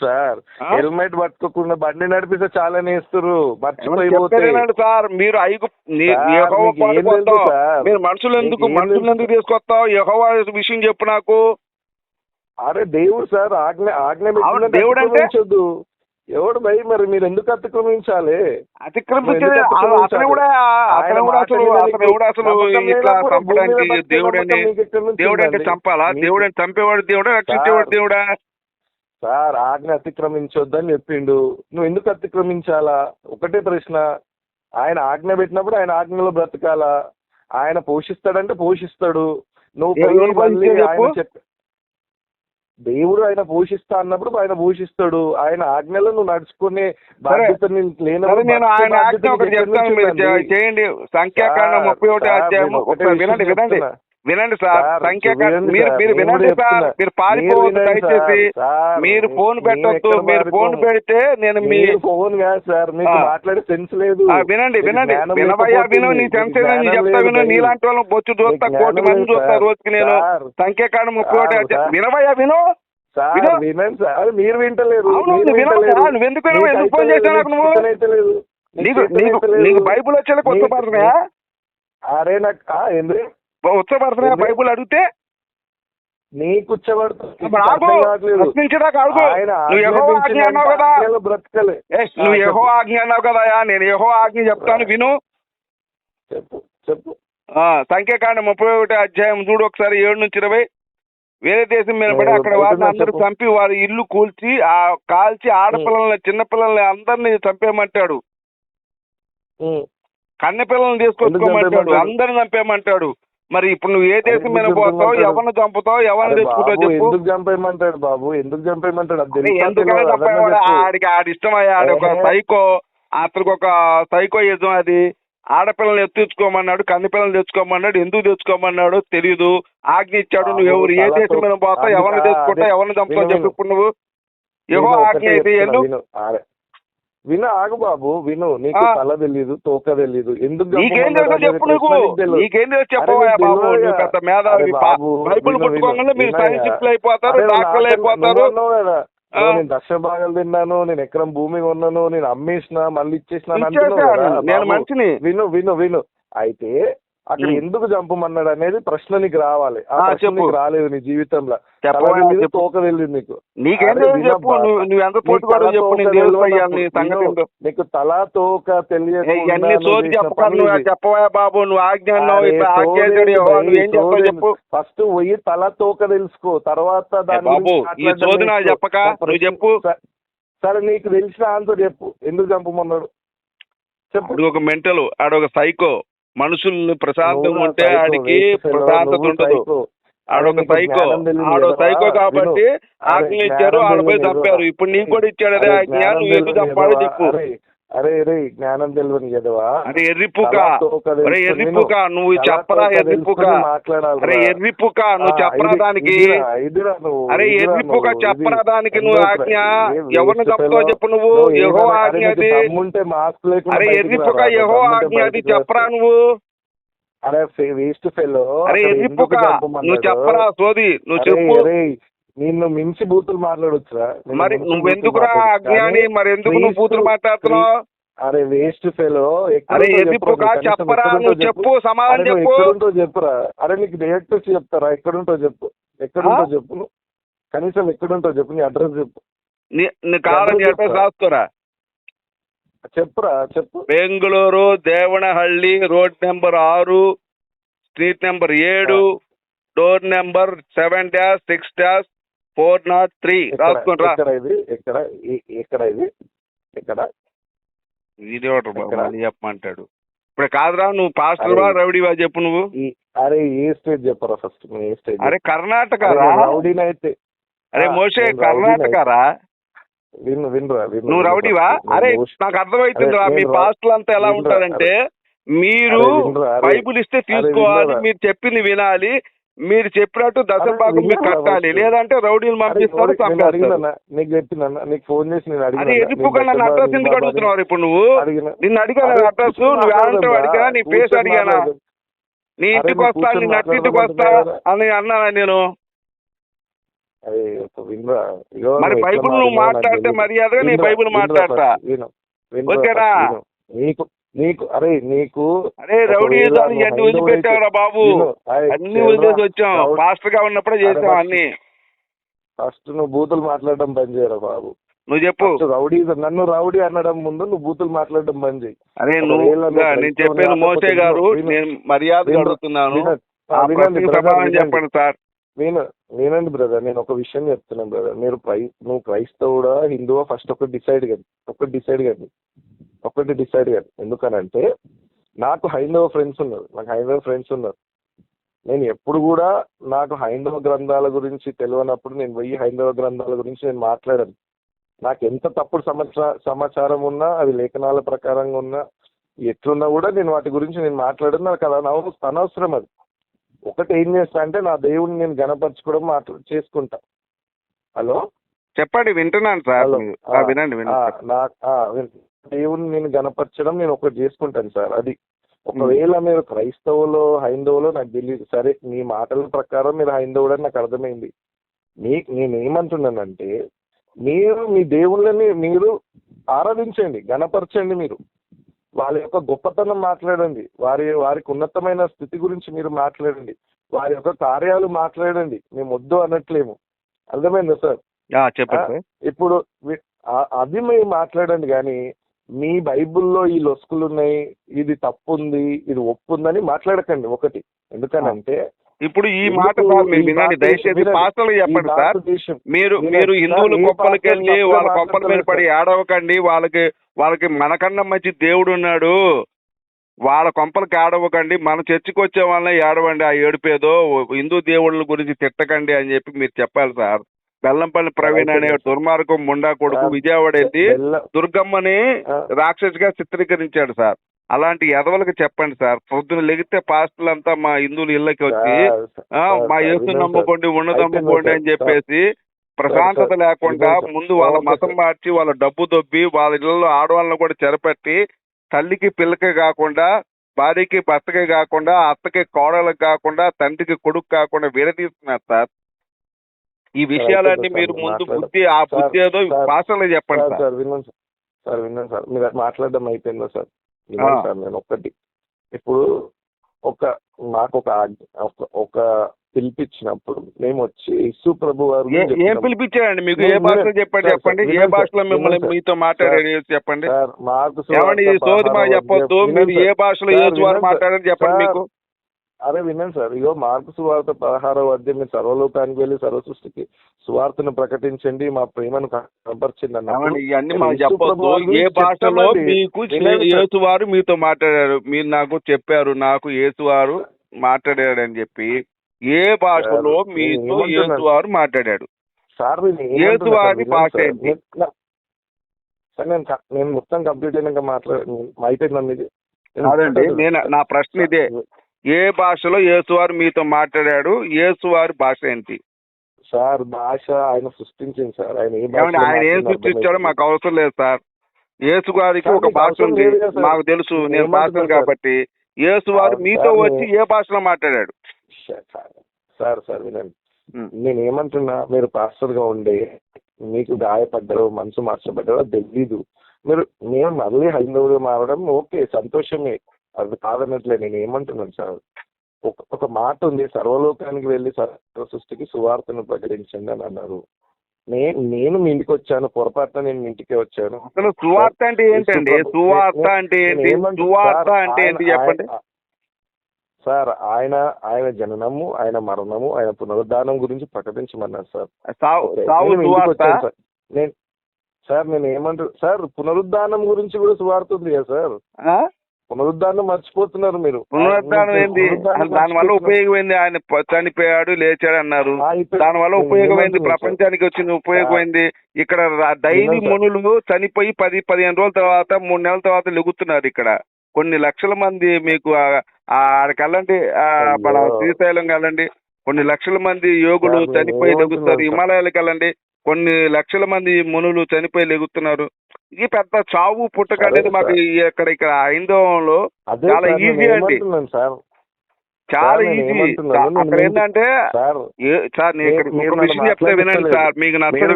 Sir? Helmet పట్టుకోకుండా బండి నడిపిస్తే చాలా నేస్తారు ఏమన్నా మర్చిపోయిపోతే చెప్పారేనండి సార్ మీరు ఐగు? మీరు మనుషులు ఎందుకు మనుషులు? ఎందుకు తీసుకొస్తావు యహోవా విషయం చెప్పు నాకు అరే దేవుడు సార్ ఆజ్ఞ ఆజ్ఞ దేవుడు అంటే? ఎవడు భయ్ మరి మీరు ఎందుకు అతిక్రమించాలి అతిక్రమించాలి? అతను కూడా అతను కూడా అసలు అతను ఇట్లా చంపడానికి దేవుడని? చంపాలా చంపేవాడు దేవుడా రక్షించేవాడు. దేవుడా సార్ ఆజ్ఞ అతిక్రమించొద్దని చెప్పిండు. నువ్వు ఎందుకు అతిక్రమించాలా? ఒకటే ప్రశ్న. ఆయన ఆజ్ఞ పెట్టినప్పుడు ఆయన ఆజ్ఞలో బ్రతకాలా? ఆయన పోషిస్తాడంటే పోషిస్తాడు. నువ్వు దేవుడు ఆయన పోషిస్తా అన్నప్పుడు ఆయన పోషిస్తాడు. ఆయన ఆజ్ఞలో నువ్వు నడుచుకునే బాధ్యత నేను ఆయన ఆజ్ఞ ఒకటి చెప్తాను. మీరు చేయండి. సంఖ్యాకాండం ముప్పై ఒకటి వినండి వినండి. వినండి సార్ వినండి మీరు మీరు వినండి సార్. మీరు పారిపోవద్దు దయచేసి మీరు ఫోన్ పెట్టొద్దు మీరు ఫోన్. పెడితే నేను మీ మీరు ఫోన్ కాదు సార్ మీకు. మాట్లాడే సెన్స్ లేదు వినండి వినండి వినవయ్యా విను నీ సెన్స్ ఏదో చెప్తా విను. నీలాంటి వాళ్ళని బొచ్చు చూస్తా కోటి మంది చూస్తా. రోజుకి నేను. సంఖ్యాకాండం ముప్పై ఒకటి. వినవయ్యా విను మీరు వింటలేరు నువ్వు ఎందుకు? నీకు ఎందుకు ఫోన్ అయితలేదు, చేశావు నాకు నీకు నువ్వు? చేతనైతలేదు. నీకు నీకు నీకు చేతనైతలేదు. నీకు బైబుల్ వచ్చేలా కొత్త పడుతున్నాయా అరే నాకు ఏంది ఉత్సపడుతున్నాయా? బైబుల్ అడిగితే నీకు నువ్వు యెహోవా ఆజ్ఞ అన్నావు కదా. యహో. ఆజ్ఞ అన్నావు నేను యహో ఆజ్ఞ చెప్తాను విను. చెప్పు చెప్పు. ఆ, సంఖ్యాకాండం ముప్పై ఒకటి అధ్యాయం చూడు ఒకసారి ఏడు నుంచి ఇరవై. వేరే దేశం మీద పడి అక్కడ వారిని అందరూ. చంపి వారి ఇల్లు కూల్చి ఆ కాల్చి ఆడపిల్లల్ని చిన్నపిల్లల్ని అందరినీ చంపేయమంటాడు. కన్నె పిల్లల్ని తీసుకొచ్చుకోమంటాడు? అందరిని చంపేయమంటాడు. మరి ఇప్పుడు నువ్వు ఏ దేశం మీద ఎందుకు పోతావు? ఎవరిని చంపుతావు? ఎవరిని తెచ్చుకుంటావు చెప్పు. ఎందుకు చంపేయమంటాడు బాబు? ఎందుకు చంపేయమంటాడు? చంపేవాడు. ఆడికి ఆడి ఇష్టమయ్యా ఆడి ఒక. సైకో అతనికి ఒక సైకో యజం అది. ఆడపిల్లల్ని ఎత్తించుకోమన్నాడు కన్ని పిల్లల్ని తెచ్చుకోమన్నాడు ఎందుకు తెచ్చుకోమన్నాడు తెలియదు ఆజ్ఞ ఇచ్చాడు నువ్వు ఎవరు? ఏ దేశం మీద పోతావు ఎవరిని తెచ్చుకుంటావు. ఎవరిని చంపుతావు చెప్పు. ఇప్పుడు నువ్వు. విను, ఆజ్ఞ చెప్తున్నా, ఎల్లు. విను ఆగు బాబు విను. నీకు. తల తెలీదు తోక తెలీదు. ఎందుకు నీకేం తెలుసు చెప్పు నీకు. నీకేం తెలుసు చెప్పవా బాబు. నువ్వు పెద్ద మేధావి. బైబిల్ పుట్టుకోగానే మీరు. సైంటిస్టులు అయిపోతారు డాక్టర్లు అయిపోతారు. నేను దశ భాగాలు తిన్నాను నేను ఎకరం భూమి కొన్నాను నేను అమ్మేసిన మళ్ళీ ఇచ్చేసిన నేను విను విను విను. అయితే అక్కడ. ఎందుకు చంపమన్నాడు అనేది ప్రశ్న నీకు రావాలి. ఆ ప్రశ్న చెప్పు. నీకు రాలేదు నీ జీవితంలో. తెలియదు తోక తెలియదు నీకు. నీకేం తల తోక దేవుడు అయ్యాను నీ తెలియనప్పుడు సంగతి విను. ఏంటో. నీకు తల తోక తెలియకుండా ఇవన్నీ నువ్వు సోది చేసిన చెప్పక. పనులు నువ్వు ఇవి. చెప్పవా బాబు? నువ్వు ఫస్ట్ పోయి తల తోక తెలుసుకో. తర్వాత దాని. చెప్పక. నువ్వు చెప్పు. సరే నీకు తెలిసిన ఆన్సర్ చెప్పు. ఎందుకు చంపమన్నాడు? చెప్పు. ఒక మెంటల్ ఆడు ఒక సైకో. మనుషుల్ని ప్రశాంతంగా నువ్వు ఉంటే ఆడికి ప్రశాంతత ఉండదు. ఆడొక సైకో ఆడో? సైకో కాబట్టి. ఆజ్ఞ ఇచ్చారు ఆడపై ఎదవా? ఇప్పుడు నీకు కూడా ఇచ్చాడు అదే ఆజ్ఞ జ్ఞానం నువ్వు ఎందుకు ఎదవా? చెప్పు అరే, అరే జ్ఞానం తెలియని ఎదవా అరే ఎర్రిపుక. అరే ఎర్రిపుక నువ్వు చెప్పరా ఎర్రిపుక. అరే ఎర్రిపుక నువ్వు చెప్పరా దానికి? అరే ఎర్రిపుక చెప్పరా. దానికి నువ్వు ఆజ్ఞ? ఎవరిని ఫెలో. చెప్పు నువ్వు యహో ఆజ్ఞ అది? అరే ఎర్రిపుక రారా, యహో ఆజ్ఞ అది చెప్పరా. నువ్వు? అరే వేస్ట్ ఫెలో. అరే ఎర్రిపుక నువ్వు చెప్పరా సోది నువ్వు చెప్పు. నిన్ను మించి బూతులు మాట్లాడొచ్చురా? మరి నువ్వెందుకురా. అజ్ఞాని? మరి ఎందుకు నువ్వు బూతులు మాట్లాడుతున్నావు? అరే వేస్ట్ ఫెలో అరే చెప్పరా? నువ్వు చెప్పు. సమాధానం చెప్పు. ఎక్కడుంటో చెప్పురా? అరే నీకు డైరెక్ట్ వచ్చి చెప్తారా? ఎక్కడుంటో చెప్పు. ఎక్కడుంటో? చెప్పు. కనీసం ఎక్కడుంటో చెప్పు నీ అడ్రస్ చెప్పు. నీ- కావాలని చెప్తారు? రాసుకోరా? చెప్పురా చెప్పు. బెంగళూరు దేవనహಳ್ಳಿ రోడ్ నెంబర్ ఆరు స్ట్రీట్ నెంబర్ ఏడు door number seven dash six dash four nought three. రాసుకుంటా ఎక్కడ ఇది? ఎక్కడ? ఎక్కడ ఇది? ఎక్కడ? వీడియో? చెప్పమంటాడు. ఇప్పుడు కాదురా నువ్వు పాస్టర్ వా. రౌడీవా చెప్పు నువ్వు. అరే ఏ స్టేట్ చెప్పరా ఫస్ట్? ఏ స్టేట్ అరే కర్ణాటక రా. రౌడీని అయితే అరే రౌడీని కర్ణాటక రా. విను వినురా విను నువ్వు రౌడీవా అరే నాకు అర్థమవుతుంది రా మీ నేను రౌ- పాస్టర్లు అంతా ఎలా ఉంటారంటే మీరు. బైబుల్ ఇస్తే తీసుకోవాలి. మీరు చెప్పింది వినాలి మీరు చెప్పినట్టు దశ అరే, భాగం మీరు కట్టాలి. లేదంటే రౌడీలు పంపిస్తారు నీకు చెప్పినా నీకు ఫోన్ చేసి నేను అడిగినా ఎదుపుగా నన్ను అడ్రస్ ఎందుకు అడుగుతున్నావు ఇప్పుడు నువ్వు? నిన్ను అడిగాను అడ్రస్ నువ్వు ఏమంటావు అడిగానా? నీ కూర్చొని అడిగానా. నీ ఇంటికి వస్తా నీ నట్టింటికి వస్తా అని అన్నానా నేను? మరి బైబిల్ నువ్వు మాట్లాడితే. మర్యాదగా నీ బైబిల్ మాట్లాడతా. ఓకేనా? నీకు అరే నీకు అరే రౌడీ హైందవుడైతే- వదిలిపెట్టావురా బాబు. అన్ని వదిలేసి వచ్చాం. పాస్టర్గా ఉన్నప్పుడే చేసాం అన్ని? ఫస్ట్ నువ్వు బూతులు మాట్లాడడం బంద్ చేయరా బాబు? నువ్వు చెప్పు. ఫస్ట్ రౌడీ నన్ను రౌడీ అనడం ముందు నువ్వు బూతులు మాట్లాడడం బంద్ చేయి. అరే నువ్వు నేను చెప్పేది మోసే గారు నేను మర్యాదగా విను, అడుగుతున్నాను. చెప్పండి సార్. నేను నేనండి బ్రదర్ నేను ఒక విషయం చెప్తున్నాను బ్రదర్ మీరు క్రై నువ్వు క్రైస్తవుడా హిందువా? ఫస్ట్ ఒకటి డిసైడ్ కానీ ఒకటి డిసైడ్ కానీ ఒకటి డిసైడ్ కానీ ఎందుకనంటే నాకు హైందవ ఫ్రెండ్స్ ఉన్నారు. నాకు హైందవ ఫ్రెండ్స్ ఉన్నారు. నేను ఎప్పుడు కూడా నాకు హైందవ గ్రంథాల గురించి తెలియనప్పుడు నేను పోయి హైందవ గ్రంథాల గురించి నేను మాట్లాడాను. నాకు ఎంత తప్పుడు సమాచార సమాచారం ఉన్నా అది లేఖనాల ప్రకారంగా ఉన్నా ఎట్లున్నా కూడా నేను వాటి గురించి నేను మాట్లాడను. నాకు అది అనవ- అనవసరం అది. ఒకటి ఏం చేస్తా అంటే నా దేవుడిని నేను గణపరచుకోవడం మాట్లా చేసుకుంటా. హలో? చెప్పండి వింటున్నాను సార్. వినండి ఆ, వినండి నా ఆ, విన్- దేవుడిని నేను గణపరచడం నేను ఒకటి చేసుకుంటాను సార్ అది. ఒకవేళ మీరు క్రైస్తవులో హైందవులో నాకు తెలియదు సరే మీ మాటల ప్రకారం మీరు హైందవుడు అని నాకు అర్థమైంది. మీ నేను ఏమంటున్నానంటే మీరు మీ దేవుళ్ళని మీరు ఆరాధించండి గణపరచండి మీరు. వాళ్ళ యొక్క గొప్పతనం మాట్లాడండి వారి వారికి ఉన్నతమైన స్థితి గురించి మీరు మాట్లాడండి వారి యొక్క కార్యాలు మాట్లాడండి మేము వద్దు అనట్లేము. అర్థమైందా సార్? చెప్పండి ఇప్పుడు అది మీరు మాట్లాడండి కానీ మీ బైబిల్లో ఈ లొసుకులు ఉన్నాయి ఇది తప్పు ఉంది ఇది ఒప్పు ఉందని మాట్లాడకండి ఒకటి ఎందుకనంటే ఇప్పుడు ఈ మాట సార్ మీరు ఈ వినండి భారతదేశం- దయచేసి. పాస్టర్లు చెప్పండి సార్ మీరు. మీరు హిందువుల గొప్పలకి వెళ్ళి వాళ్ళ గొప్పల మీద పడి ఏడవకండి వాళ్ళకి వాళ్ళకి మనకన్నా మంచి దేవుడు ఉన్నాడు వాళ్ళ కొంపలకి ఏడవకండి మన చర్చికి వచ్చే వాళ్ళని ఏడవండి ఆ ఏడుపేదో హిందూ దేవుళ్ళ గురించి తిట్టకండి అని చెప్పి మీరు చెప్పాలి సార్ బెల్లంపల్లి ప్రవీణ్ అనే దుర్మార్గం ముండా కొడుకు విజయవాడ వెళ్ళి దుర్గమ్మని రాక్షసిగా చిత్రీకరించాడు సార్. అలాంటి ఎదవలకు చెప్పండి సార్. పొద్దున లెగితే పాస్టర్లంతా మా హిందువుల ఇళ్ళకి వచ్చి మా యేసు నమ్ముకోండి అయితే నమ్ముకోండి అని చెప్పేసి ప్రశాంతత లేకుండా. ముందు వాళ్ళ మతం. మార్చి వాళ్ళ డబ్బు దొబ్బి వాళ్ళ ఇళ్ళలో ఆడవాళ్ళని కూడా చెరపట్టి తల్లికి పిల్లకి కాకుండా భార్యకి భర్తకి కాకుండా అత్తకి కోడలకు కాకుండా తండ్రికి కొడుకు కాకుండా విడదీస్తున్నారు సార్. ఈ విషయాలన్నీ మీరు ముందు. బుద్ధి ఆ బుద్ధి ఏదో భాషలో చెప్పండి సార్ విన్నాను సార్ సార్. విన్నాను సార్. మీరు మాట్లాడడం అయిపోయిందా సార్? విన్నాను. సార్ నేను ఒక్కటి. ఇప్పుడు ఒక నాకు ఒక ఒక- పిలిపించినప్పుడు మేము వచ్చి యేసు ప్రభు వారు ఏ- ఏం. పిలిపించారండి? మీకు ఏ భాషలో చెప్పండి చెప్పండి. ఏ భాషలో మిమ్మల్ని మీతో మాట్లాడారు చెప్పండి. సార్ మార్కు ఏమండి ఈ సోది మా చెప్పొద్దు మీరు ఏ భాషలో యేసు వారు మాట్లాడారు చెప్పండి మీకు. అరే వినండి సార్. ఇగో మార్కు సువార్త పదహారవ అధ్యాయం మీరు సర్వలోకానికి వెళ్ళి సర్వ సృష్టికి సువార్తను ప్రకటించండి మా ప్రేమను కనపరిచింది ఏ భాషలో. మీకు వినండి సార్. యేసు వారు మీతో మాట్లాడారు. మీరు నాకు చెప్పారు నాకు యేసు వారు మాట్లాడాడు అని చెప్పి ఏ భాషలో మీతో నేను ఏమంటున్నాను? యేసు వారు మాట్లాడాడు? సార్ నేను యేసు ఏమంటున్నా సార్, వారి వినండి భాష సార్. నేను- నేను మొత్తం కంప్లీట్ అయినాక మాట్లాడ అయిపోయిందా మీది? నేను కాదండి నేను నా ప్రశ్న ఇదే. ఏ భాషలో యేసు వారు మీతో మాట్లాడాడు? యేసు వారి భాష ఏంటి? సార్ భాష ఆయన సృష్టించింది సార్. ఆయన ఆయన ఏం సృష్టించాడో. మాకు అవసరం లేదు సార్. యేసు గారికి ఒక భాష ఉంది. మాకు తెలుసు. నేను భాషను? కాబట్టి యేసు వారు మీతో వచ్చి ఏ భాషలో మాట్లాడాడు? సార్, సార్, వినండి. నేను ఏమంటున్నా మీరు పాస్టర్గా ఉండే మీకు గాయపడ్డారో మనసు మార్చబడ్డారో తెలీదు. మీరు నేను మళ్ళీ హైందవుడు మారడం ఓకే సంతోషమే. అది కాదన్నట్లే నేను ఏమంటున్నాను సార్? ఒక ఒక మాట ఉంది సర్వలోకానికి వెళ్ళి సర్వ సృష్టికి సువార్తను ప్రకటించండి అని అన్నారు. నేను నేను మీ ఇంటికి వచ్చాను పొరపాటున నేను మీ ఇంటికే వచ్చాను. అసలు సువార్త అంటే ఏంటండి సువార్త అంటే ఏంటి? సువార్త అంటే ఏంటి చెప్పండి. సార్ ఆయన ఆయన జననము ఆయన మరణము ఆయన పునరుద్ధానం గురించి ప్రకటించమన్నారు సార్. నేను ఇంటికి సార్. నేను సార్ నేను ఏమంటు సార్ పునరుద్ధానం గురించి కూడా సువార్త ఉంది కదా సార్ ఆ? పునరుద్ధానం మర్చిపోతున్నారు మీరు పునరుద్ధానం ఏంది దాని వల్ల మర్చిపోతున్నారు. ఉపయోగం ఏంది ఆయన చనిపోయాడు లేచాడు అన్నారు దాని వల్ల నేను ఉపయోగం ఏంది ఏమంటున్నాను సార్? ప్రపంచానికి వచ్చిన ఉపయోగం ఏంది ఇక్కడ డైలీ. మునులు చనిపోయి పది పదిహేను రోజుల తర్వాత మూడు నెలల తర్వాత లెగుతున్నారు ఇక్కడ కొన్ని లక్షల మంది మీకు ఆడికి వెళ్ళండి మన. శ్రీశైలం వెళ్ళండి కొన్ని లక్షల మంది యోగులు చనిపోయి లెగుస్తారు సార్? హిమాలయాలకు వెళ్ళండి కొన్ని లక్షల మంది మునులు చనిపోయి లెగుతున్నారు ఇది పెద్ద చావు పుట్టక అనేది మాకు ఇక్కడ ఇక్కడ హైందవంలో చాలా easy అండి. సార్ చాలా ఈజీ అక్కడ ఏంటంటే సార్ నేను ఇక్కడ మీరు- విషయం చెప్తే వినండి. సార్ మీకు నచ్చదు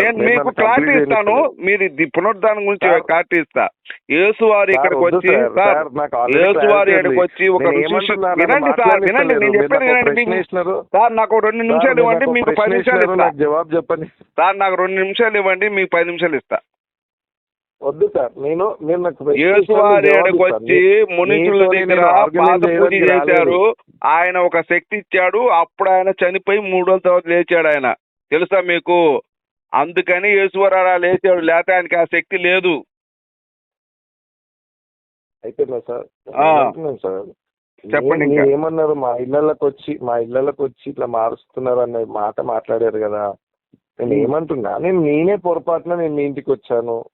నేను మీకు క్లారిటీ ఇస్తాను. మీరు పునరుద్ధానం గురించి క్లారిటీ ఇస్తా యేసు వారు సార్, ఇక్కడికి వచ్చి సార్, సార్ సార్, నాకు already యేసు వారు clarity ఇక్కడికి. వచ్చి ఒక వినండి సార్. వినండి నేను నాకు వినండి. సార్ నాకు రెండు నిమిషాలు ఇవ్వండి మీకు పది నిమిషాలు ఇస్తా జవాబు చెప్పండి సార్ నాకు రెండు నిమిషాలు ఇవ్వండి మీకు పది నిమిషాలు ఇస్తా వద్దు సార్. నేను నేను నాకు ప్రశ్న యేసు ఇచ్చినారు, వారి జవాబు ఇక్కడికి ఇస్తాను. వచ్చి మునుషుల దగ్గర పూజ చేశారు. ఆయన ఒక శక్తి ఇచ్చాడు. అప్పుడు ఆయన చనిపోయి మూడు రోజుల తర్వాత లేచాడు ఆయన. తెలుసా మీకు? అందుకని యేసువారు అలా లేచాడు. లేకపోతే ఆయనకి ఆ శక్తి లేదు. అయిపోయిందా సార్ సార్. చెప్పండి ఏమన్నారు? మా ఇళ్ళకి వచ్చి మా ఇళ్ళకి వచ్చి ఇట్లా మారుస్తున్నారు అనే మాట మాట్లాడారు కదా. నేను. ఏమంటున్నా? నేను నేనే పొరపాటున నేను మీ ఇంటికి వచ్చాను.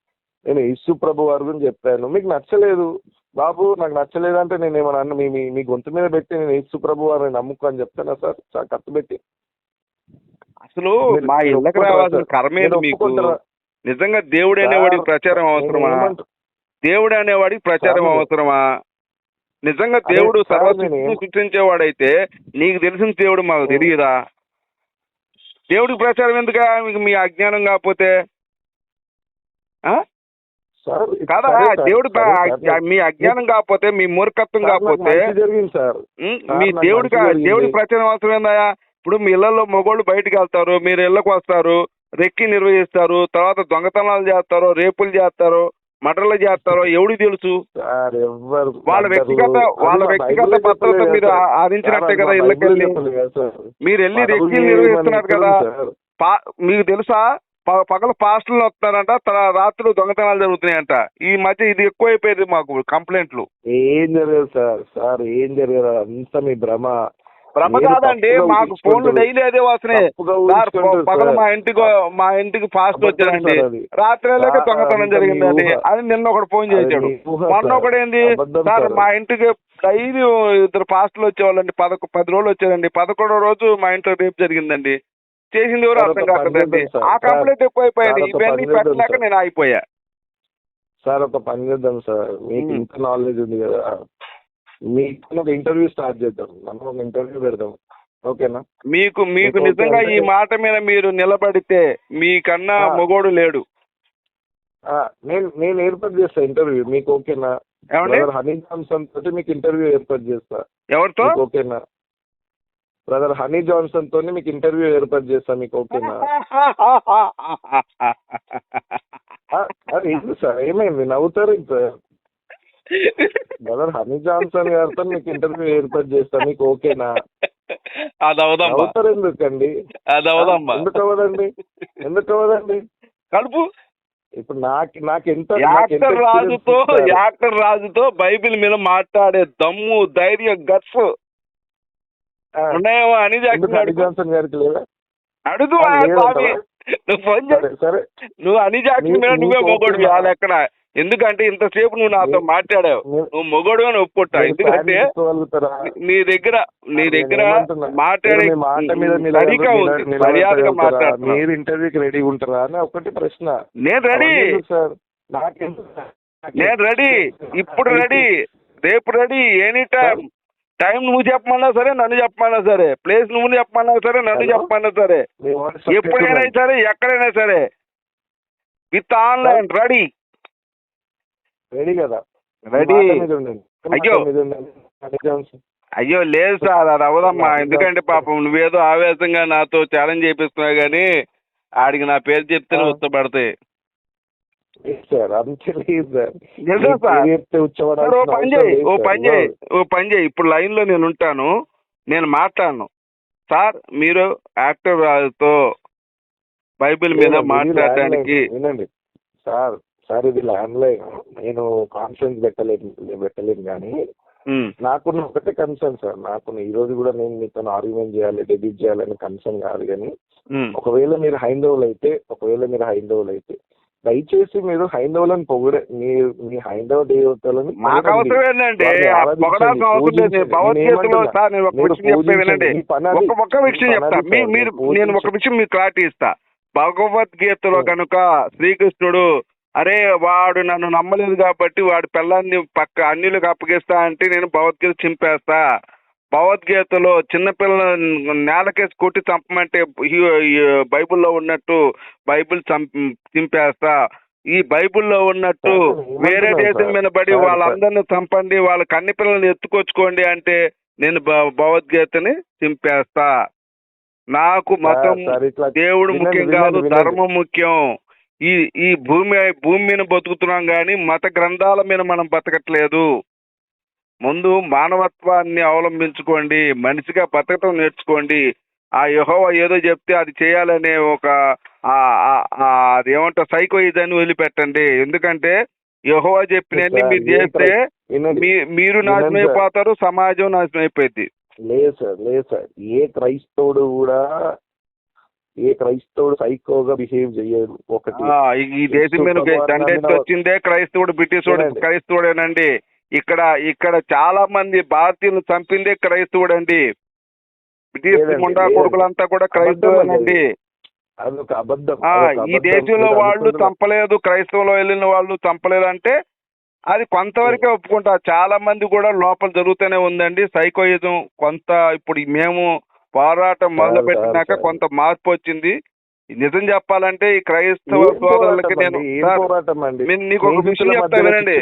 నేను యేసు ప్రభు వారి గురించి చెప్పాను. మీకు నచ్చలేదు. బాబు నాకు నచ్చలేదు అంటే నేను ఏమన్నా అన్న మీ మీ- గొంతు మీద పెట్టి నేను యేసు ప్రభు వారిని నమ్ముకో అని చెప్తానా సార్. చా- కత్తు పెట్టి. అసలు మా ఇళ్ళకి రావాల్సిన మీరు మీకు? నిజంగా దేవుడు అనేవాడికి ప్రచారం అవసరమా? దేవుడు అనేవాడికి ప్రచారం సార్, అవసరమా? నిజంగా దేవుడు సార్, సర్వ నేను ఏం- సృష్టించేవాడైతే నీకు తెలిసిన దేవుడు మాకు. తెలియదా? దేవుడికి ప్రచారం ఎందుకా మీకు మీ అజ్ఞానం కాకపోతే. కాదా? దేవుడు మీ అజ్ఞానం కాకపోతే మీ మూర్ఖత్వం కాకపోతే మీ దేవుడికి ప్రచారం అవసరం ఏందా ఇప్పుడు మీ ఇళ్ళలో మగోళ్ళు బయటికి వెళ్తారు మీరు ఇళ్ళకు వస్తారు రెక్కి నిర్వహిస్తారు తర్వాత దొంగతనాలు చేస్తారు రేపులు చేస్తారు మటర్లు చేస్తారో ఎవడికి తెలుసు? వాళ్ళ వ్యక్తిగత వాళ్ళ వ్యక్తిగత భద్రత మీరు కదా ఆ- సార్. ఆరించినట్టే సార్, కదా అది మా ఇళ్ళకి బైబిలే వెళ్ళి చెప్పలేదు కదా సార్. మీరు వెళ్ళి రెక్కీలు బైబిల్ నిర్వహిస్తున్నారు కదా. మీకు తెలుసా? పగల పాస్టర్లు తర- రాత్రులు దొంగతనాలు జరుగుతున్నాయంట ఈ మధ్య ఇది ఎక్కువైపోయింది మాకు కంప్లైంట్లు ఏం జరగదు సార్ సార్ ఏం జరగదు అంతా మీ భ్రమ భ్రమ కాదండి మాకు ఫోన్లు. డైలీ అదే వస్తున్నాయి సార్ పగల. మా ఇంటికి మా ఇంటికి ఫాస్ట్ అది. రాత్రి లేక దొంగతనం అంతా జరిగింది మీ అది ఊహ. అది నిన్న ఒకడు ఫోన్ చేశాడు మొన్న సార్. ఒకడు ఏంది అబద్ధం సార్. మా ఇంటికి డైలీ ఇద్దరు పాస్టర్లు వచ్చేవాళ్ళండి పదకొ పది రోజులు వచ్చారండి పదకొండో రోజు మా ఇంట్లో రేపు జరిగిందండి చేసింది ఎవరు అర్థం కాకదండి సార్. ఆ కంప్లైంట్ ఒక ఇవన్నీ పెట్టలేక. నేను ఆగిపోయా. సార్ ఒక పని చేద్దాం సార్. మీకు. ఇంత నాలెడ్జ్ ఉంది కదా. మీకు ఒక ఇంటర్వ్యూ స్టార్ట్ చేద్దాం. మనం ఒక ఇంటర్వ్యూ పెడదాం. ఓకేనా? మీకు మీకు నిజంగా ఈ మాట మీద మీరు నిలబడితే మీకన్నా. మొగోడు లేడు. ఆ, నేను నేను ఏర్పాటు చేస్తా ఇంటర్వ్యూ మీకు ఓకేనా? హనీ జాన్సన్ తోటి మీకు ఇంటర్వ్యూ ఏర్పాటు చేస్తా. ఎవరితో? ఓకేనా? బ్రదర్ హనీ జాన్సన్ తోని మీకు ఇంటర్వ్యూ ఏర్పాటు చేస్తా మీకు ఓకేనా? ఏంటి సార్ ఏమైంది? నవ్వుతారు సార్ బ్రదర్ హనీ జాన్సన్ గారితో మీకు ఇంటర్వ్యూ ఏర్పాటు చేస్తా మీకు ఓకేనా? నవ్వుతారు ఎందుకండి? ఎందుకు అవ్వదండి? ఎందుకు అవ్వదండి? కలుపు ఇప్పుడు నాకు నాకు ఎంత యాక్టర్ రాజుతో? యాక్టర్ రాజుతో బైబిల్ మీద మాట్లాడే దమ్ము ధైర్యం గట్స్ ఉన్నాయేమో అని జాన్సన్ గారికి లేదా? అడుగు నువ్వు ఫోన్ సరే నువ్వు అని జాక్సన్ మీద నువ్వే మొగోడు? వాళ్ళు ఎక్కడ ఎందుకంటే ఇంతసేపు నువ్వు నాతో మాట్లాడావు. నువ్వు మొగోడు అని ఒప్పుకుంటా. ఎందుకంటే? నీ దగ్గర నీ దగ్గర? మాట్లాడే సరిగా ఉంది. మర్యాదగా? మాట్లాడుతున్నా. మీరు ఇంటర్వ్యూకి రెడీ ఉంటారా? అని ఒకటి ప్రశ్న. నేను రెడీ. సార్? నాకెందుకు? నాకు నేను రెడీ. ఇప్పుడు రెడీ. రేపు రెడీ. ఎనీ టైం టైం నువ్వు చెప్పమన్నా సరే నన్ను చెప్పమన్నా సరే. ప్లేస్ నువ్వు చెప్పమన్నా సరే నన్ను? చెప్పమన్నా సరే. ఎప్పుడైనా. సరే ఎక్కడైనా సరే. విత్ ఆన్లైన్ రెడీ రెడీ కదా. రెడీ అయ్యో. అయ్యో లేదు సార్ అది అవదమ్మా ఎందుకంటే పాపం నువ్వేదో ఆవేశంగా నాతో ఛాలెంజ్ చేపిస్తున్నావు కానీ ఆడికి నా పేరు చెప్తేనే. ఉత్తపడతాయి సార్. అంతే లేదు సార్. ఓ పని చేయి ఓ సార్. పని చేయి ఓ పని చేయి. ఇప్పుడు లైన్లో నేను ఉంటాను. నేను మాట్లాడను. సార్ మీరు యాక్టర్ రాజుతో బైబిల్ మీద లైన్. వినండి. సార్ సార్ ఇది ల్యాండ్ లైన్ నేను కాన్ఫరెన్స్ పెట్టలేను పెట్టలేను కానీ నాకున్న ఒకటే కన్సర్న్ సార్. నాకున్న ఈ రోజు కూడా నేను మీతో ఆర్గ్యుమెంట్ చేయాలి డెబ్యూట్ చేయాలని కన్సర్న్ కాదు కానీ. ఒకవేళ మీరు హైందవులు అయితే ఒకవేళ మీరు హైందవులు అయితే దయచేసి మీరు హైందవులను పొగిడే మీరు మీ హైందవ దేవతలను మాకు. అవసరం పొగడాల్సిన లేదు. భగవద్గీతలో? సార్ నేను ఒక విషయం చెప్తే. వినండి. ఒక్క ఒక్క విషయం చెప్తా. మీరు నేను ఒక. విషయం మీకు క్లారిటీ ఇస్తా భగవద్గీతలో. కనుక శ్రీకృష్ణుడు అరే వాడు నన్ను నమ్మలేదు కాబట్టి వాడి పిల్లాన్ని పక్క అన్యులకు అప్పగిస్తా అంటే నేను భగవద్గీత చింపేస్తా భగవద్గీతలో చిన్నపిల్లల నేలకేసి కొట్టి చంపమంటే బైబిల్లో ఉన్నట్టు బైబిల్ చంప చింపేస్తా. ఈ బైబిల్లో ఉన్నట్టు వేరే దేశం? మీద పడి వాళ్ళందరినీ చంపండి వాళ్ళ కన్ని పిల్లల్ని ఎత్తుకొచ్చుకోండి అంటే నేను భగవద్గీతని చింపేస్తా. నాకు మతం దేవుడు ముఖ్యం కాదు. ధర్మం ముఖ్యం. ఈ ఈ భూమి భూమి మీద బతుకుతున్నాం కానీ మత గ్రంథాల మీద మనం బతకట్లేదు. ముందు మానవత్వాన్ని అవలంబించుకోండి మనిషిగా బతకటం నేర్చుకోండి. ఆ యహోవా ఏదో చెప్తే అది చేయాలనే ఒక అది ఏమంటారు సైకో ఇదని వదిలిపెట్టండి. ఎందుకంటే యహోవా చెప్పినన్ని మీరు చేస్తే మీరు నాశనం. అయిపోతారు సమాజం నాశనం అయిపోయింది. లేదు సార్ లేదు సార్. ఏ క్రైస్తవుడు కూడా ఏ క్రైస్తవుడు సైకోగా బిహేవ్ చేయడు. ఒకటి ఈ- దేశం మీద దండెత్తి వచ్చిందే క్రైస్తవుడు బ్రిటిషోడు వినండి. క్రైస్తవుడేనండి. ఇక్కడ ఇక్కడ చాలా మంది భారతీయులు చంపిందే క్రైస్తవుడు అండి బ్రిటిష్ ముండా. కొడుకులంతా కూడా అదొక ఈ. దేశంలో వాళ్ళు చంపలేదు క్రైస్తవులో వెళ్ళిన వాళ్ళు చంపలేదు అంటే అది కొంతవరకే ఒప్పుకుంటా. చాలా మంది కూడా లోపల జరుగుతూనే ఉందండి. సైకోయిజం కొంత ఇప్పుడు మేము పోరాటం మొదలు పెట్టినాక. కొంత మార్పు వచ్చింది. నిజం చెప్పాలంటే ఈ క్రైస్తవ సోదరులకి నేను నీకు ఒక విషయం చెప్తా మధ్యలో వినండి